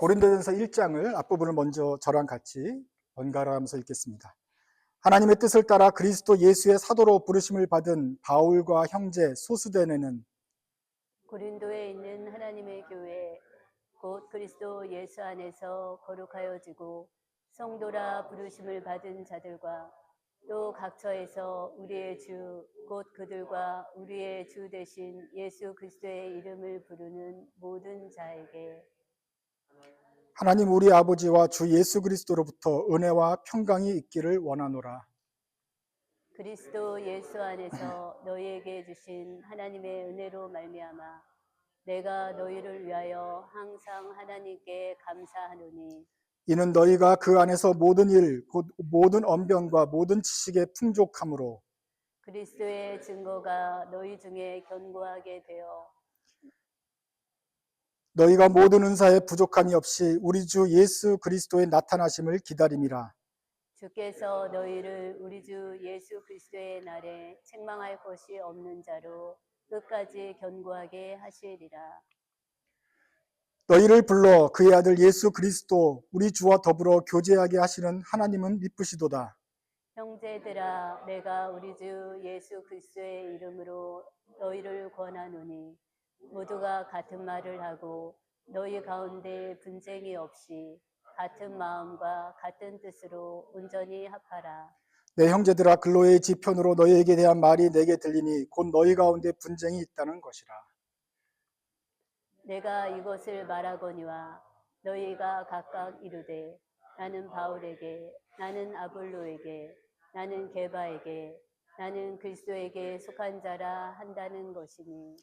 고린도전서 1장을 앞부분을 먼저 저랑 같이 번갈아 하면서 읽겠습니다. 하나님의 뜻을 따라 그리스도 예수의 사도로 부르심을 받은 바울과 형제 소수대네는 고린도에 있는 하나님의 교회 곧 그리스도 예수 안에서 거룩하여지고 성도라 부르심을 받은 자들과 또 각처에서 우리의 주 곧 그들과 우리의 주 대신 예수 그리스도의 이름을 부르는 모든 자에게 하나님 우리 아버지와 주 예수 그리스도로부터 은혜와 평강이 있기를 원하노라. 그리스도 예수 안에서 너희에게 주신 하나님의 은혜로 말미암아 내가 너희를 위하여 항상 하나님께 감사하노니 이는 너희가 그 안에서 모든 일, 곧 모든 언변과 모든 지식에 풍족함으로 그리스도의 증거가 너희 중에 견고하게 되어 너희가 모든 은사에 부족함이 없이 우리 주 예수 그리스도의 나타나심을 기다림이라. 주께서 너희를 우리 주 예수 그리스도의 날에 책망할 것이 없는 자로 끝까지 견고하게 하시리라. 너희를 불러 그의 아들 예수 그리스도 우리 주와 더불어 교제하게 하시는 하나님은 미쁘시도다. 형제들아 내가 우리 주 예수 그리스도의 이름으로 너희를 권하노니 모두가 같은 말을 하고 너희 가운데 분쟁이 없이 같은 마음과 같은 뜻으로 온전히 합하라. 내 형제들아 글로의 지편으로 너희에게 대한 말이 내게 들리니 곧 너희 가운데 분쟁이 있다는 것이라. 내가 이것을 말하거니와 너희가 각각 이르되 나는 바울에게 나는 아볼로에게 나는 게바에게 나는 그리스도에게 속한 자라 한다는 것이니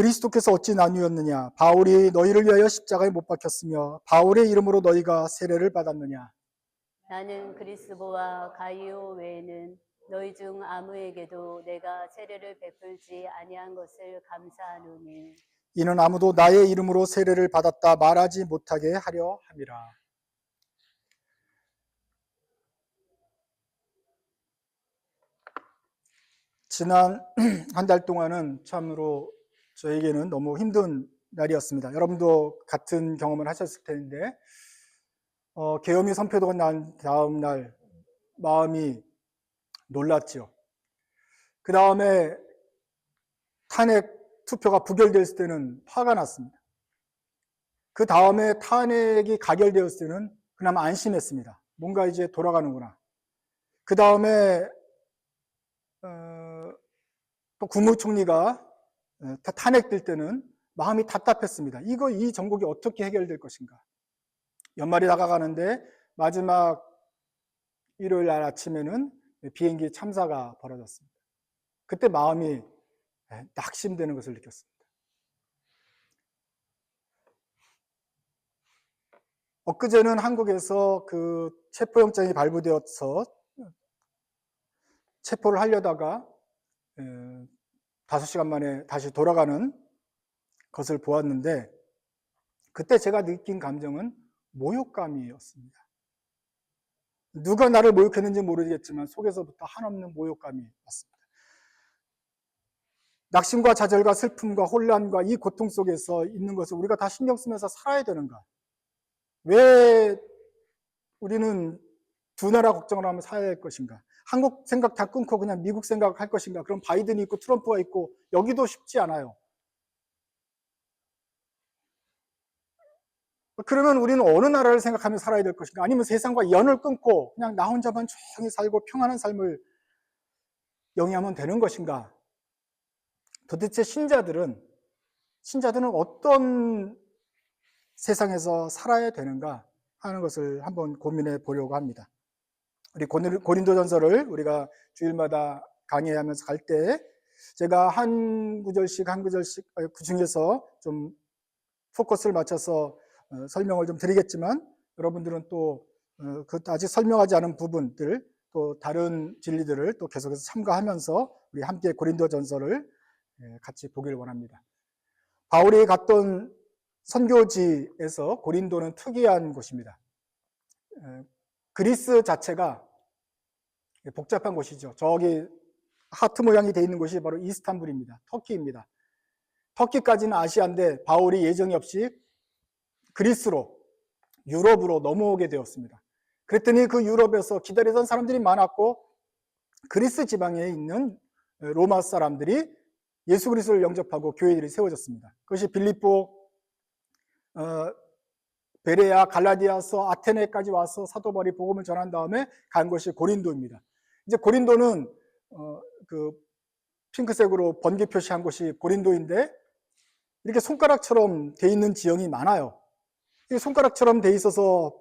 그리스도께서 어찌 나뉘었느냐? 바울이 너희를 위하여 십자가에 못 박혔으며 바울의 이름으로 너희가 세례를 받았느냐? 나는 그리스도와 가이오 외에는 너희 중 아무에게도 내가 세례를 베풀지 아니한 것을 감사하노니 이는 아무도 나의 이름으로 세례를 받았다 말하지 못하게 하려 함이라. 지난 한 달 동안은 참으로 저에게는 너무 힘든 날이었습니다. 여러분도 같은 경험을 하셨을 텐데, 어, 계엄이 선포되고 난 다음 날 마음이 놀랐지요. 그 다음에 탄핵 투표가 부결됐을 때는 화가 났습니다. 그 다음에 탄핵이 가결되었을 때는 그나마 안심했습니다. 뭔가 이제 돌아가는구나. 그 다음에 어, 또 국무총리가 어, 다 탄핵될 때는 마음이 답답했습니다. 이거 이 전국이 어떻게 해결될 것인가? 연말이 다가가는데 마지막 일요일 날 아침에는 비행기 참사가 벌어졌습니다. 그때 마음이 예, 낙심되는 것을 느꼈습니다. 엊그제는 한국에서 그 체포영장이 발부되어서 체포를 하려다가 에, 5시간 만에 다시 돌아가는 것을 보았는데 그때 제가 느낀 감정은 모욕감이었습니다. 누가 나를 모욕했는지 모르겠지만 속에서부터 한없는 모욕감이 왔습니다. 낙심과 좌절과 슬픔과 혼란과 이 고통 속에서 있는 것을 우리가 다 신경 쓰면서 살아야 되는가? 왜 우리는 두 나라 걱정을 하며 살아야 할 것인가? 한국 생각 다 끊고 그냥 미국 생각 할 것인가? 그럼 바이든이 있고 트럼프가 있고 여기도 쉽지 않아요. 그러면 우리는 어느 나라를 생각하며 살아야 될 것인가? 아니면 세상과 연을 끊고 그냥 나 혼자만 조용히 살고 평안한 삶을 영위하면 되는 것인가? 도대체 신자들은 신자들은 어떤 세상에서 살아야 되는가 하는 것을 한번 고민해 보려고 합니다. 우리 고린도전서를 우리가 주일마다 강의하면서 갈 때 제가 한 구절씩 한 구절씩 그 중에서 좀 포커스를 맞춰서 어, 설명을 좀 드리겠지만 여러분들은 또 어, 그 아직 설명하지 않은 부분들 또 다른 진리들을 또 계속해서 참가하면서 우리 함께 고린도전서를 예, 같이 보기를 원합니다. 바울이 갔던 선교지에서 고린도는 특이한 곳입니다. 그리스 자체가 복잡한 곳이죠. 저기 하트 모양이 되어 있는 곳이 바로 이스탄불입니다. 터키입니다. 터키까지는 아시아인데 바울이 예정이 없이 그리스로 유럽으로 넘어오게 되었습니다. 그랬더니 그 유럽에서 기다리던 사람들이 많았고 그리스 지방에 있는 로마 사람들이 예수 그리스도를 영접하고 교회들이 세워졌습니다. 그것이 빌립보, 어, 베레아, 갈라디아서, 아테네까지 와서 사도 바울이 복음을 전한 다음에 간 곳이 고린도입니다. 이제 고린도는 어, 그 핑크색으로 번개 표시한 곳이 고린도인데 이렇게 손가락처럼 돼 있는 지형이 많아요. 이 손가락처럼 돼 있어서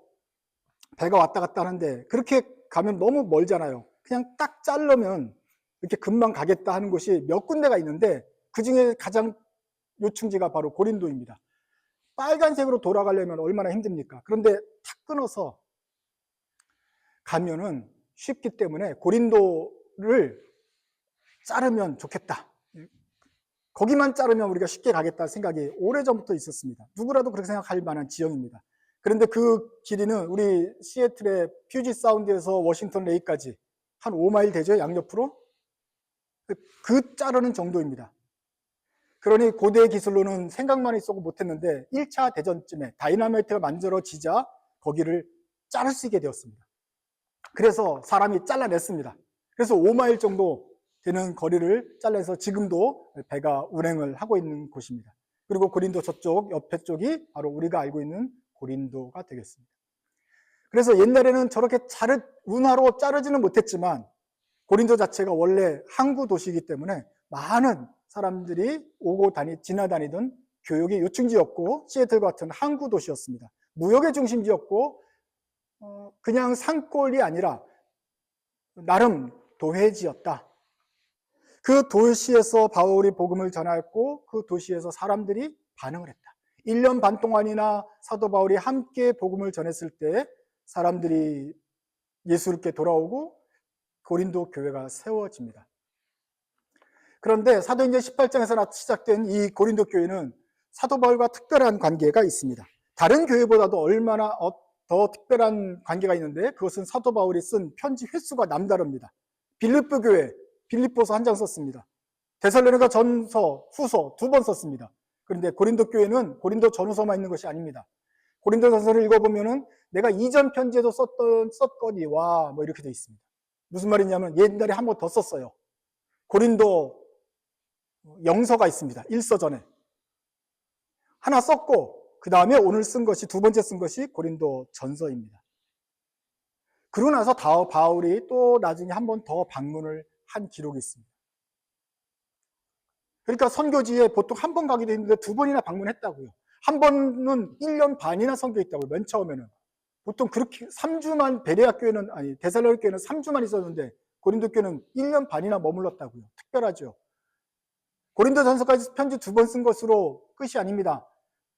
배가 왔다 갔다 하는데 그렇게 가면 너무 멀잖아요. 그냥 딱 자르면 이렇게 금방 가겠다 하는 곳이 몇 군데가 있는데 그 중에 가장 요충지가 바로 고린도입니다. 빨간색으로 돌아가려면 얼마나 힘듭니까? 그런데 탁 끊어서 가면은 쉽기 때문에 고린도를 자르면 좋겠다. 거기만 자르면 우리가 쉽게 가겠다 생각이 오래전부터 있었습니다. 누구라도 그렇게 생각할 만한 지형입니다. 그런데 그 길이는 우리 시애틀의 퓨지 사운드에서 워싱턴 레이까지 한 5마일 되죠, 양옆으로? 그 자르는 정도입니다. 그러니 고대 기술로는 생각만 있었고 못했는데 1차 대전쯤에 다이나마이트가 만들어지자 거기를 자를 수 있게 되었습니다. 그래서 사람이 잘라냈습니다. 그래서 5마일 정도 되는 거리를 잘라서 지금도 배가 운행을 하고 있는 곳입니다. 그리고 고린도 저쪽 옆에 쪽이 바로 우리가 알고 있는 고린도가 되겠습니다. 그래서 옛날에는 저렇게 자르, 운하로 자르지는 못했지만 고린도 자체가 원래 항구 도시이기 때문에 많은 사람들이 오고 다니, 지나다니던 교육의 요충지였고 시애틀 같은 항구 도시였습니다. 무역의 중심지였고 어, 그냥 산골이 아니라 나름 도회지였다. 그 도시에서 바울이 복음을 전하였고 그 도시에서 사람들이 반응을 했다. 1년 반 동안이나 사도 바울이 함께 복음을 전했을 때 사람들이 예수께 돌아오고 고린도 교회가 세워집니다. 그런데 사도행전 18장에서 시작된 이 고린도 교회는 사도 바울과 특별한 관계가 있습니다. 다른 교회보다도 얼마나 어, 더 특별한 관계가 있는데 그것은 사도 바울이 쓴 편지 횟수가 남다릅니다. 빌립보 교회 빌립보서 한 장 썼습니다. 데살로니가 전서, 후서 두 번 썼습니다. 그런데 고린도 교회는 고린도 전후서만 있는 것이 아닙니다. 고린도 전서를 읽어보면은 내가 이전 편지에도 썼던 썼거니와 뭐 이렇게 되어 있습니다. 무슨 말이냐면 옛날에 한 번 더 썼어요. 고린도 영서가 있습니다. 일서 전에 하나 썼고 그 다음에 오늘 쓴 것이 두 번째 쓴 것이 고린도 전서입니다. 그러고 나서 다 바울이 또 나중에 한 번 더 방문을 한 기록이 있습니다. 그러니까 선교지에 보통 한 번 가기도 했는데 두 번이나 방문했다고요. 한 번은 1년 반이나 선교했다고요. 맨 처음에는. 보통 그렇게 3주만 베레아 교회는 아니 데살로니 교회는 3주만 있었는데 고린도 교회는 1년 반이나 머물렀다고요. 특별하죠. 고린도 전서까지 편지 두 번 쓴 것으로 끝이 아닙니다.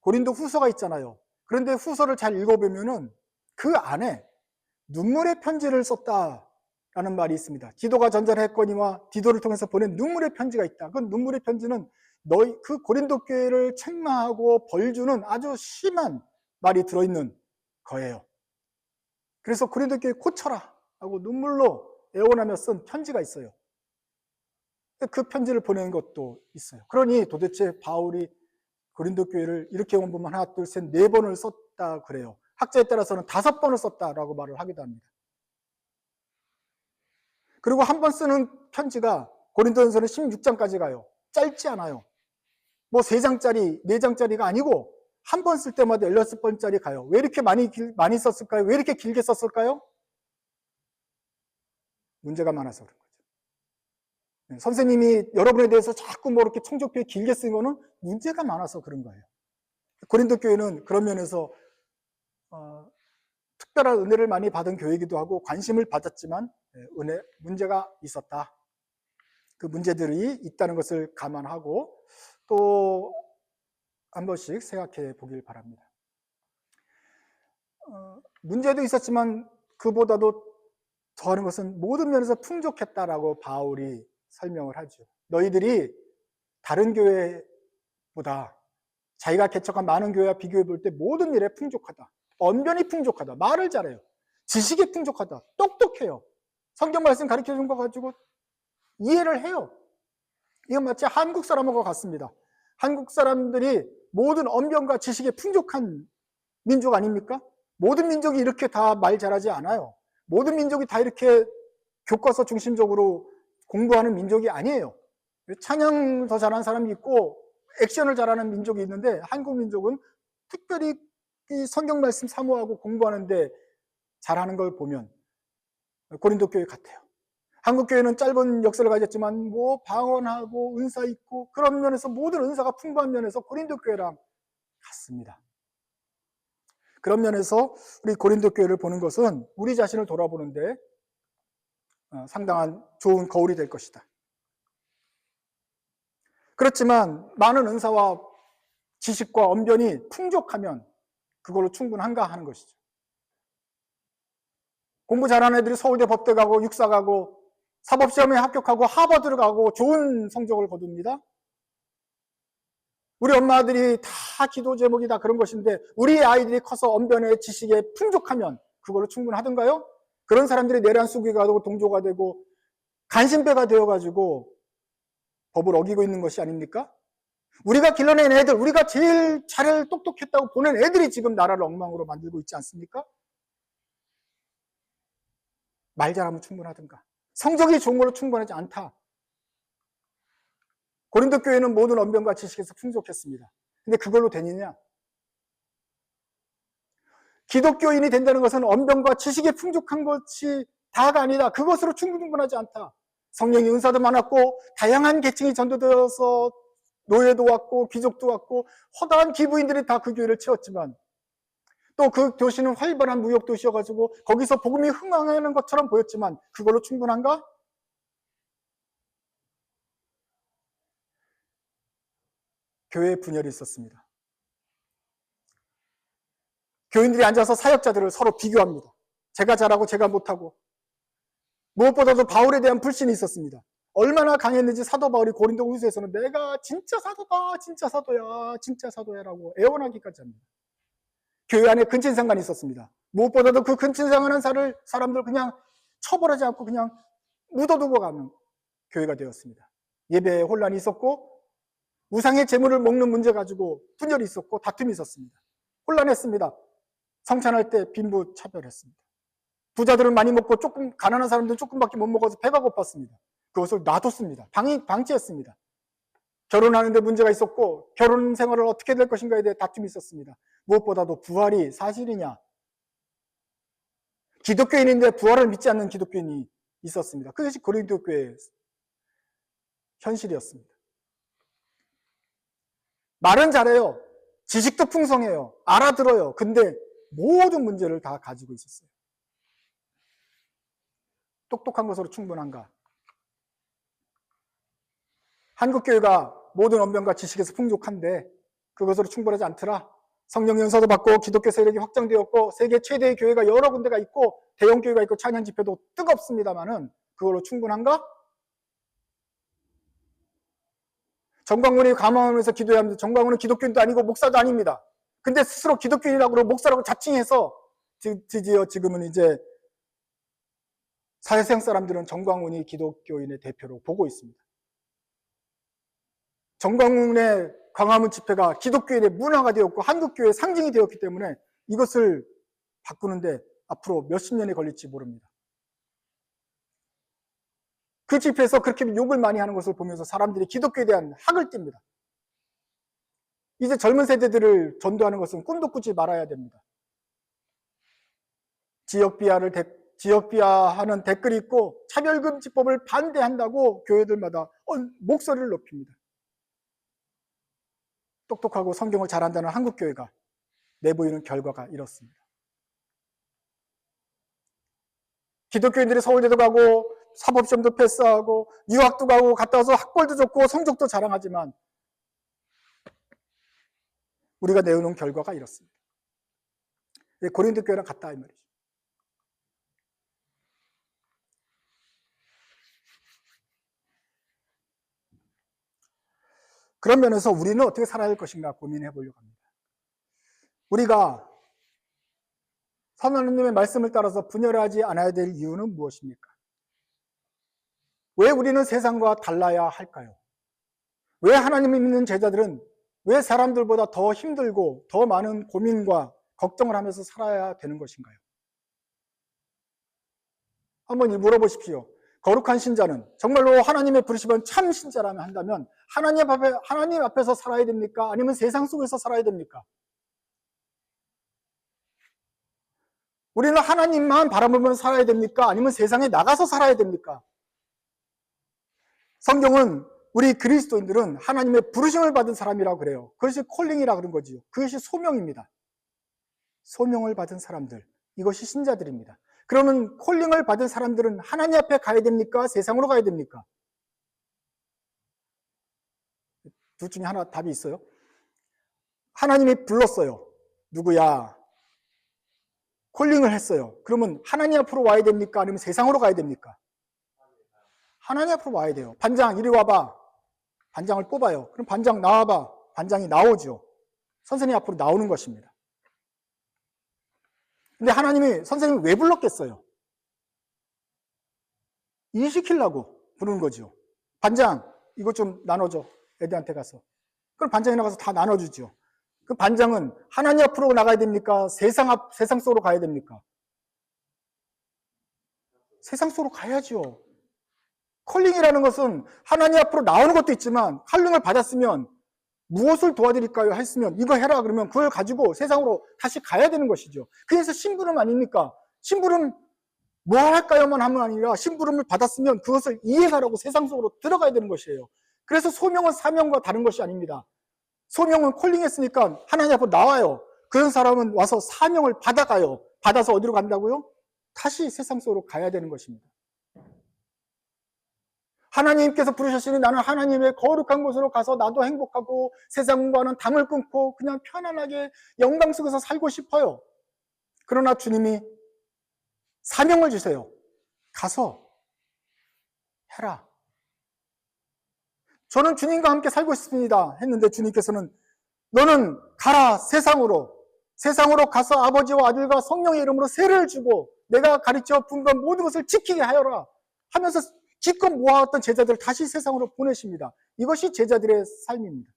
고린도 후서가 있잖아요. 그런데 후서를 잘 읽어보면은 그 안에 눈물의 편지를 썼다라는 말이 있습니다. 디도가 전전했거니와 디도를 통해서 보낸 눈물의 편지가 있다. 그 눈물의 편지는 너희 그 고린도 교회를 책망하고 벌주는 아주 심한 말이 들어있는 거예요. 그래서 고린도 교회 고쳐라 하고 눈물로 애원하며 쓴 편지가 있어요. 그 편지를 보낸 것도 있어요. 그러니 도대체 바울이 고린도 교회를 이렇게 보면 하나, 둘, 셋, 네 번을 썼다 그래요. 학자에 따라서는 다섯 번을 썼다라고 말을 하기도 합니다. 그리고 한 번 쓰는 편지가 고린도전서는 16장까지 가요. 짧지 않아요. 뭐세 장짜리, 네 장짜리가 아니고 한 번 쓸 때마다 16번짜리 가요. 왜 이렇게 많이 길, 많이 썼을까요? 왜 이렇게 길게 썼을까요? 문제가 많아서 그런. 네, 선생님이 여러분에 대해서 자꾸 뭐 이렇게 총적표에 길게 쓴 거는 문제가 많아서 그런 거예요. 고린도 교회는 그런 면에서 어, 특별한 은혜를 많이 받은 교회이기도 하고 관심을 받았지만 네, 은혜 문제가 있었다. 그 문제들이 있다는 것을 감안하고 또 한 번씩 생각해 보길 바랍니다. 어, 문제도 있었지만 그보다도 더하는 것은 모든 면에서 풍족했다라고 바울이 설명을 하죠. 너희들이 다른 교회보다 자기가 개척한 많은 교회와 비교해 볼 때 모든 일에 풍족하다. 언변이 풍족하다. 말을 잘해요. 지식이 풍족하다. 똑똑해요. 성경 말씀 가르쳐 준 거 가지고 이해를 해요. 이건 마치 한국 사람하고 같습니다. 한국 사람들이 모든 언변과 지식에 풍족한 민족 아닙니까? 모든 민족이 이렇게 다 말 잘하지 않아요. 모든 민족이 다 이렇게 교과서 중심적으로 공부하는 민족이 아니에요. 찬양 더 잘하는 사람이 있고 액션을 잘하는 민족이 있는데 한국 민족은 특별히 이 성경 말씀 사모하고 공부하는데 잘하는 걸 보면 고린도 교회 같아요. 한국 교회는 짧은 역사를 가졌지만 뭐 방언하고 은사 있고 그런 면에서 모든 은사가 풍부한 면에서 고린도 교회랑 같습니다. 그런 면에서 우리 고린도 교회를 보는 것은 우리 자신을 돌아보는데 어, 상당한 좋은 거울이 될 것이다. 그렇지만 많은 은사와 지식과 언변이 풍족하면 그걸로 충분한가 하는 것이죠. 공부 잘하는 애들이 서울대 법대 가고 육사 가고 사법시험에 합격하고 하버드를 가고 좋은 성적을 거둡니다. 우리 엄마들이 다 기도 제목이 다 그런 것인데 우리 아이들이 커서 언변의 지식에 풍족하면 그걸로 충분하던가요? 그런 사람들이 내란 수기가 되고 동조가 되고 간신배가 되어가지고 법을 어기고 있는 것이 아닙니까? 우리가 길러낸 애들, 우리가 제일 잘 똑똑했다고 보낸 애들이 지금 나라를 엉망으로 만들고 있지 않습니까? 말 잘하면 충분하든가. 성적이 좋은 걸로 충분하지 않다. 고린도 교회는 모든 언변과 지식에서 풍족했습니다. 근데 그걸로 되느냐? 기독교인이 된다는 것은 언변과 지식에 풍족한 것이 다가 아니다. 그것으로 충분하지 않다. 성령의 은사도 많았고 다양한 계층이 전도되어서 노예도 왔고 귀족도 왔고 허다한 기부인들이 다 그 교회를 채웠지만 또 그 도시는 활발한 무역 도시여가지고 거기서 복음이 흥황하는 것처럼 보였지만 그걸로 충분한가? 교회에 분열이 있었습니다. 교인들이 앉아서 사역자들을 서로 비교합니다. 제가 잘하고 제가 못하고 무엇보다도 바울에 대한 불신이 있었습니다. 얼마나 강했는지 사도 바울이 고린도 후서에서는 내가 진짜 사도다, 진짜 사도야, 진짜 사도야라고 애원하기까지 합니다. 교회 안에 근친상간이 있었습니다. 무엇보다도 그 근친상간한 사를 사람들 그냥 처벌하지 않고 그냥 묻어두고 가는 교회가 되었습니다. 예배에 혼란이 있었고 우상의 재물을 먹는 문제 가지고 분열이 있었고 다툼이 있었습니다. 혼란했습니다. 성찬할 때 빈부 차별했습니다. 부자들은 많이 먹고 조금 가난한 사람들은 조금밖에 못 먹어서 배가 고팠습니다. 그것을 놔뒀습니다. 방, 방치했습니다. 결혼하는데 문제가 있었고 결혼 생활을 어떻게 될 것인가에 대해 다툼이 있었습니다. 무엇보다도 부활이 사실이냐? 기독교인인데 부활을 믿지 않는 기독교인이 있었습니다. 그것이 고린도 교회의 현실이었습니다. 말은 잘해요. 지식도 풍성해요. 알아들어요. 근데 모든 문제를 다 가지고 있었어요. 똑똑한 것으로 충분한가? 한국교회가 모든 언변과 지식에서 풍족한데 그것으로 충분하지 않더라. 성령 연사도 받고 기독교 세력이 확장되었고 세계 최대의 교회가 여러 군데가 있고 대형 교회가 있고 찬양 집회도 뜨겁습니다만은 그걸로 충분한가? 정광훈이 감화하면서 기도해야 합니다. 정광훈은 기독교인도 아니고 목사도 아닙니다. 근데 스스로 기독교인이라고 목사라고 자칭해서 드디어 지금은 이제 사회생 사람들은 정광훈이 기독교인의 대표로 보고 있습니다. 정광훈의 광화문 집회가 기독교인의 문화가 되었고 한국교회의 상징이 되었기 때문에 이것을 바꾸는데 앞으로 몇십 년이 걸릴지 모릅니다. 그 집회에서 그렇게 욕을 많이 하는 것을 보면서 사람들이 기독교에 대한 학을 띱니다. 이제 젊은 세대들을 전도하는 것은 꿈도 꾸지 말아야 됩니다. 지역 비하를 지역 비하하는 댓글이 있고 차별금지법을 반대한다고 교회들마다 어, 목소리를 높입니다. 똑똑하고 성경을 잘한다는 한국 교회가 내보이는 결과가 이렇습니다. 기독교인들이 서울대도 가고 사법시험도 패스하고 유학도 가고 갔다 와서 학벌도 좋고 성적도 자랑하지만 우리가 내어놓은 결과가 이렇습니다. 고린도 교회랑 같다 이 말이죠. 그런 면에서 우리는 어떻게 살아야 할 것인가 고민해 보려고 합니다. 우리가 선하나님의 말씀을 따라서 분열하지 않아야 될 이유는 무엇입니까? 왜 우리는 세상과 달라야 할까요? 왜 하나님을 믿는 제자들은 왜 사람들보다 더 힘들고 더 많은 고민과 걱정을 하면서 살아야 되는 것인가요? 한번 물어보십시오. 거룩한 신자는 정말로 하나님의 부르시면 참 신자라면 한다면 하나님 앞에 하나님 앞에서 살아야 됩니까? 아니면 세상 속에서 살아야 됩니까? 우리는 하나님만 바라보면 살아야 됩니까? 아니면 세상에 나가서 살아야 됩니까? 성경은 우리 그리스도인들은 하나님의 부르심을 받은 사람이라고 그래요. 그것이 콜링이라 그런 거지요. 그것이 소명입니다. 소명을 받은 사람들. 이것이 신자들입니다. 그러면 콜링을 받은 사람들은 하나님 앞에 가야 됩니까? 세상으로 가야 됩니까? 둘 중에 하나 답이 있어요. 하나님이 불렀어요. 누구야? 콜링을 했어요. 그러면 하나님 앞으로 와야 됩니까? 아니면 세상으로 가야 됩니까? 하나님 앞으로 와야 돼요. 반장, 이리 와봐. 반장을 뽑아요. 그럼 반장 나와봐. 반장이 나오죠. 선생님 앞으로 나오는 것입니다. 근데 하나님이 선생님이 왜 불렀겠어요? 일 시키려고 부르는 거죠. 반장, 이거 좀 나눠줘. 애들한테 가서. 그럼 반장이 나가서 다 나눠주죠. 그 반장은 하나님 앞으로 나가야 됩니까? 세상 앞, 세상 속으로 가야 됩니까? 세상 속으로 가야죠. 컬링이라는 것은 하나님 앞으로 나오는 것도 있지만 컬링을 받았으면 무엇을 도와드릴까요? 했으면 이거 해라 그러면 그걸 가지고 세상으로 다시 가야 되는 것이죠. 그래서 심부름 아닙니까? 심부름 뭐 할까요만 하면 아니라 심부름을 받았으면 그것을 이해하라고 세상 속으로 들어가야 되는 것이에요. 그래서 소명은 사명과 다른 것이 아닙니다. 소명은 콜링했으니까 하나님 앞으로 나와요. 그런 사람은 와서 사명을 받아가요. 받아서 어디로 간다고요? 다시 세상 속으로 가야 되는 것입니다. 하나님께서 부르셨으니 나는 하나님의 거룩한 곳으로 가서 나도 행복하고 세상과는 담을 끊고 그냥 편안하게 영광 속에서 살고 싶어요. 그러나 주님이 사명을 주세요. 가서 해라. 저는 주님과 함께 살고 싶습니다. 했는데 주님께서는 너는 가라 세상으로 세상으로 가서 아버지와 아들과 성령의 이름으로 세를 주고 내가 가르쳐 분건 모든 것을 지키게 하여라 하면서 기껏 모아왔던 제자들을 다시 세상으로 보내십니다. 이것이 제자들의 삶입니다.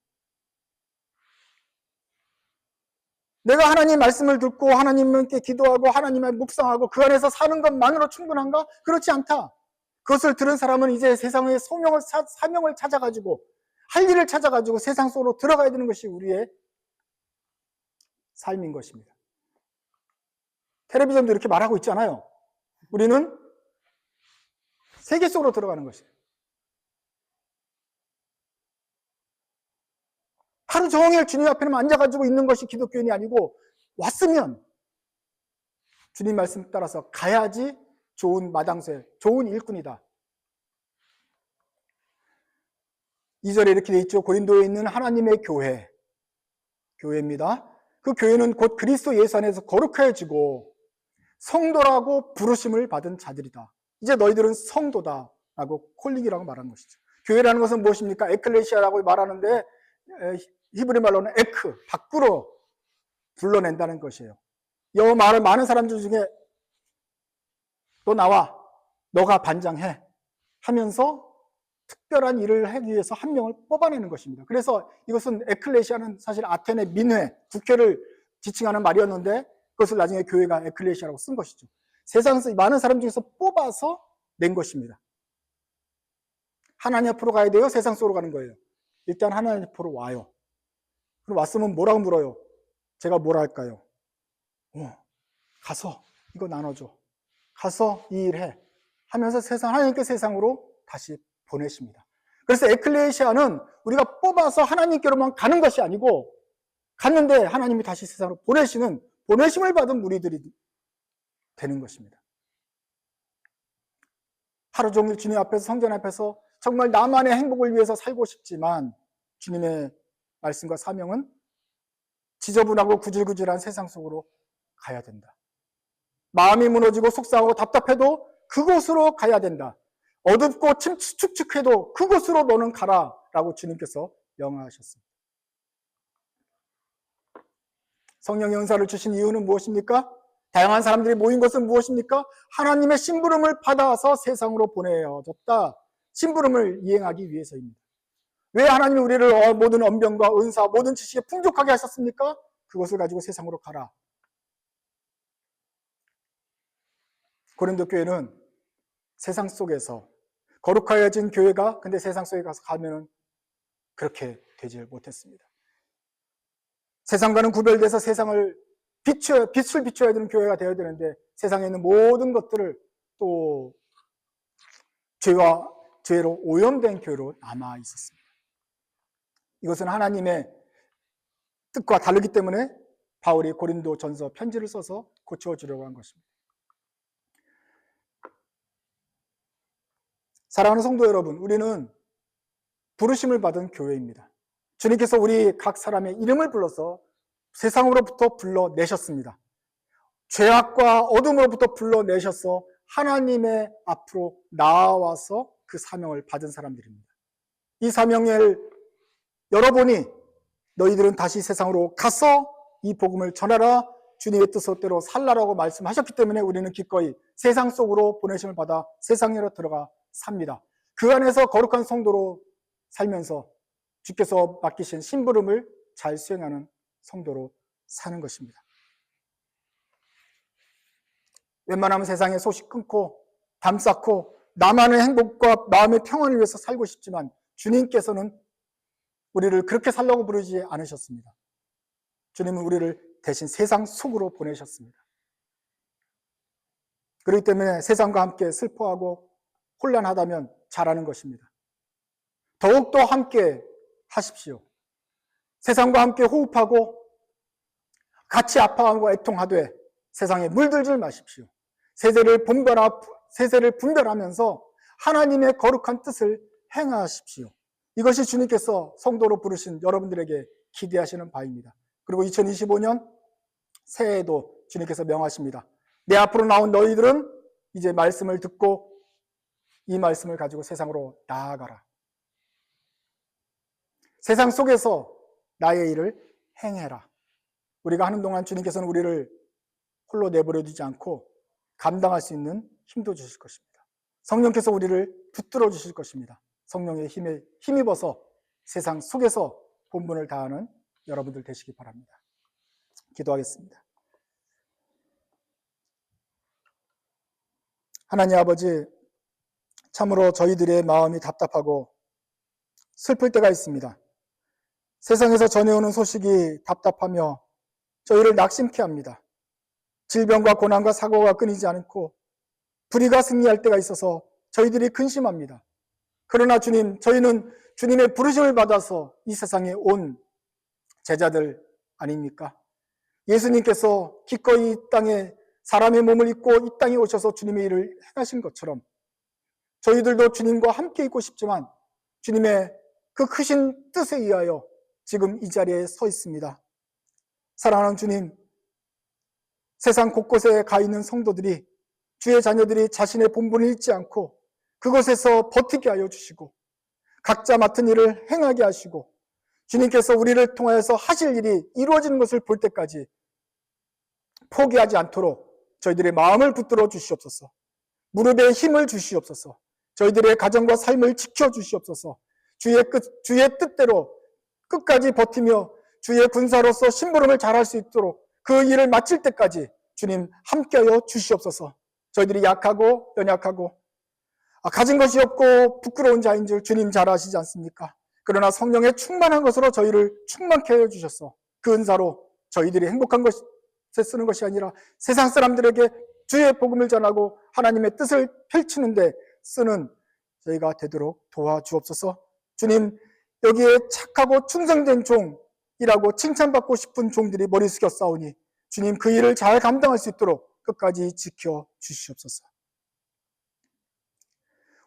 내가 하나님 말씀을 듣고 하나님께 기도하고 하나님을 묵상하고 그 안에서 사는 것만으로 충분한가? 그렇지 않다. 그것을 들은 사람은 이제 세상의 소명을 사, 사명을 찾아가지고 할 일을 찾아가지고 세상 속으로 들어가야 되는 것이 우리의 삶인 것입니다. 텔레비전도 이렇게 말하고 있잖아요. 우리는 세계 속으로 들어가는 것이에요. 하루 종일 주님 앞에만 앉아가지고 있는 것이 기독교인이 아니고 왔으면 주님 말씀 따라서 가야지 좋은 마당쇠, 좋은 일꾼이다. 2절에 이렇게 돼 있죠. 고린도에 있는 하나님의 교회. 교회입니다. 그 교회는 곧 그리스도 예수 안에서 거룩해지고 성도라고 부르심을 받은 자들이다. 이제 너희들은 성도다. 라고 콜링이라고 말하는 것이죠. 교회라는 것은 무엇입니까? 에클레시아라고 말하는데 히브리 말로는 에크, 밖으로 불러낸다는 것이에요. 이 말을 많은 사람들 중에 너 나와. 너가 반장해. 하면서 특별한 일을 하기 위해서 한 명을 뽑아내는 것입니다. 그래서 이것은 에클레시아는 사실 아테네 민회, 국회를 지칭하는 말이었는데 그것을 나중에 교회가 에클레시아라고 쓴 것이죠. 세상에서 많은 사람 중에서 뽑아서 낸 것입니다. 하나님 앞으로 가야 돼요? 세상 속으로 가는 거예요? 일단 하나님 앞으로 와요. 그럼 왔으면 뭐라고 물어요? 제가 뭐라 할까요? 어, 가서 이거 나눠줘. 가서 이 일 해. 하면서 세상, 하나님께 세상으로 다시 보내십니다. 그래서 에클레시아는 우리가 뽑아서 하나님께로만 가는 것이 아니고 갔는데 하나님이 다시 세상으로 보내시는 보내심을 받은 무리들이 되는 것입니다. 하루 종일 주님 앞에서 성전 앞에서 정말 나만의 행복을 위해서 살고 싶지만 주님의 말씀과 사명은 지저분하고 구질구질한 세상 속으로 가야 된다. 마음이 무너지고 속상하고 답답해도 그곳으로 가야 된다. 어둡고 축축해도 그곳으로 너는 가라. 라고 주님께서 명하셨습니다. 성령 연사를 주신 이유는 무엇입니까? 다양한 사람들이 모인 것은 무엇입니까? 하나님의 심부름을 받아서 세상으로 보내어졌다. 심부름을 이행하기 위해서입니다. 왜 하나님이 우리를 어, 모든 언변과 은사, 모든 지식에 풍족하게 하셨습니까? 그것을 가지고 세상으로 가라. 고린도 교회는 세상 속에서 거룩하여진 교회가 근데 세상 속에 가서 가면은 그렇게 되질 못했습니다. 세상과는 구별돼서 세상을 비춰, 빛을 비춰야 되는 교회가 되어야 되는데 세상에 있는 모든 것들을 또 죄와 죄로 오염된 교회로 남아 있었습니다. 이것은 하나님의 뜻과 다르기 때문에 바울이 고린도 전서 편지를 써서 고쳐 주려고 한 것입니다. 사랑하는 성도 여러분, 우리는 부르심을 받은 교회입니다. 주님께서 우리 각 사람의 이름을 불러서 세상으로부터 불러내셨습니다. 죄악과 어둠으로부터 불러내셔서 하나님의 앞으로 나와서 그 사명을 받은 사람들입니다. 이 사명을 열어보니 너희들은 다시 세상으로 가서 이 복음을 전하라 주님의 뜻대로 살라라고 말씀하셨기 때문에 우리는 기꺼이 세상 속으로 보내심을 받아 세상으로 들어가 삽니다. 그 안에서 거룩한 성도로 살면서 주께서 맡기신 심부름을 잘 수행하는 성도로 사는 것입니다. 웬만하면 세상의 소식 끊고 담 쌓고 나만의 행복과 마음의 평안을 위해서 살고 싶지만 주님께서는 우리를 그렇게 살라고 부르지 않으셨습니다. 주님은 우리를 대신 세상 속으로 보내셨습니다. 그렇기 때문에 세상과 함께 슬퍼하고 혼란하다면 잘하는 것입니다. 더욱더 함께 하십시오. 세상과 함께 호흡하고 같이 아파하고 애통하되 세상에 물들지 마십시오. 세대를 분별하, 세대를 분별하면서 하나님의 거룩한 뜻을 행하십시오. 이것이 주님께서 성도로 부르신 여러분들에게 기대하시는 바입니다. 그리고 2025년 새해에도 주님께서 명하십니다. 내 앞으로 나온 너희들은 이제 말씀을 듣고 이 말씀을 가지고 세상으로 나아가라. 세상 속에서 나의 일을 행해라. 우리가 하는 동안 주님께서는 우리를 홀로 내버려 두지 않고 감당할 수 있는 힘도 주실 것입니다. 성령께서 우리를 붙들어 주실 것입니다. 성령의 힘에 힘입어서 세상 속에서 본분을 다하는 여러분들 되시기 바랍니다. 기도하겠습니다. 하나님 아버지, 참으로 저희들의 마음이 답답하고 슬플 때가 있습니다. 세상에서 전해오는 소식이 답답하며 저희를 낙심케 합니다. 질병과 고난과 사고가 끊이지 않고 불의가 승리할 때가 있어서 저희들이 근심합니다. 그러나 주님, 저희는 주님의 부르심을 받아서 이 세상에 온 제자들 아닙니까? 예수님께서 기꺼이 이 땅에 사람의 몸을 입고 이 땅에 오셔서 주님의 일을 행하신 것처럼 저희들도 주님과 함께 있고 싶지만 주님의 그 크신 뜻에 의하여 지금 이 자리에 서 있습니다. 사랑하는 주님, 세상 곳곳에 가 있는 성도들이 주의 자녀들이 자신의 본분을 잃지 않고 그곳에서 버티게 하여 주시고 각자 맡은 일을 행하게 하시고 주님께서 우리를 통하여서 하실 일이 이루어지는 것을 볼 때까지 포기하지 않도록 저희들의 마음을 붙들어 주시옵소서. 무릎에 힘을 주시옵소서. 저희들의 가정과 삶을 지켜 주시옵소서. 주의 끝, 주의 뜻대로 끝까지 버티며 주의 군사로서 심부름을 잘할 수 있도록 그 일을 마칠 때까지 주님 함께하여 주시옵소서. 저희들이 약하고 연약하고 아, 가진 것이 없고 부끄러운 자인 줄 주님 잘 아시지 않습니까? 그러나 성령의 충만한 것으로 저희를 충만케 하여 주셨어. 그 은사로 저희들이 행복한 것에 쓰는 것이 아니라 세상 사람들에게 주의 복음을 전하고 하나님의 뜻을 펼치는데 쓰는 저희가 되도록 도와주옵소서. 주님, 여기에 착하고 충성된 종이라고 칭찬받고 싶은 종들이 머리 숙여 싸우니 주님 그 일을 잘 감당할 수 있도록 끝까지 지켜 주시옵소서.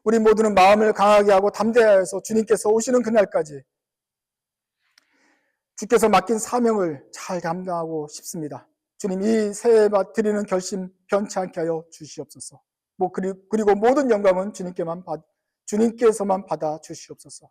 우리 모두는 마음을 강하게 하고 담대하여서 주님께서 오시는 그날까지 주께서 맡긴 사명을 잘 감당하고 싶습니다. 주님 이 새해 드리는 결심 변치 않게 하여 주시옵소서. 뭐 그리고 모든 영광은 주님께만 받 주님께서만 받아 주시옵소서.